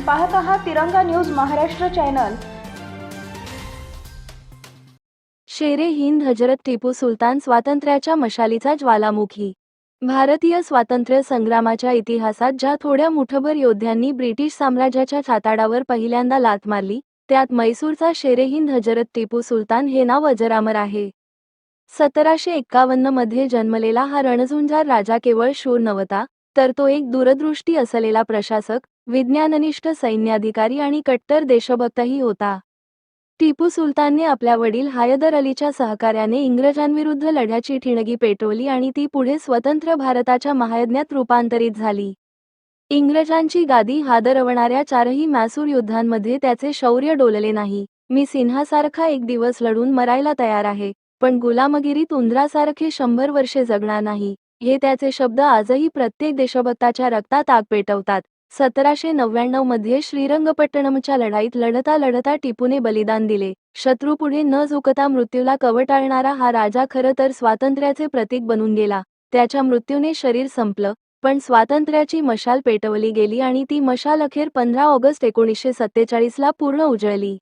पाहत आहात तिरंगा न्यूज महाराष्ट्र चॅनल. शेरे हिंद हजरत टिपू सुलतान स्वातंत्र्याच्या मशालीचा ज्वालामुखी. भारतीय स्वातंत्र्य संग्रामाच्या इतिहासात ज्या थोड्या मुठभर योद्ध्यांनी ब्रिटिश साम्राज्याच्या छाताडावर पहिल्यांदा लात मारली त्यात मैसूरचा शेरे हिंद हजरत टिपू सुलतान हे नाव अजरामर आहे. सतराशे एक्कावन्नमध्ये जन्मलेला हा रणझुंजार राजा केवळ शूर नव्हता तर तो एक दूरदृष्टी असलेला प्रशासक विज्ञाननिष्ठ सैन्याधिकारी आणि कट्टर देशभक्तही होता. टिपू सुलतानने आपल्या वडील हायदर अलीच्या सहकार्याने इंग्रजांविरुद्ध लढ्याची ठिणगी पेटवली आणि ती पुढे स्वतंत्र भारताच्या महायज्ञात रूपांतरित झाली. इंग्रजांची गादी हादरवणाऱ्या चारही मॅसूर युद्धांमध्ये त्याचे शौर्य डोलले नाही. मी सिन्हासारखा एक दिवस लढून मरायला तयार आहे पण गुलामगिरीत उंदरासारखे शंभर वर्षे जगणार नाही. हे त्याचे शब्द आजही प्रत्येक देशभक्ताच्या रक्तात आग पेटवतात. सतराशे नव्याण्णवमध्ये श्रीरंगपट्टणमच्या लढाईत लढता लढता टिपूने बलिदान दिले. शत्रूपुढे न झुकता मृत्यूला कवटाळणारा हा राजा खरं तर स्वातंत्र्याचे प्रतीक बनून गेला. त्याच्या मृत्यूने शरीर संपलं पण स्वातंत्र्याची मशाल पेटवली गेली आणि ती मशाल अखेर पंधरा ऑगस्ट एकोणीसशे सत्तेचाळीसला पूर्ण उजळली.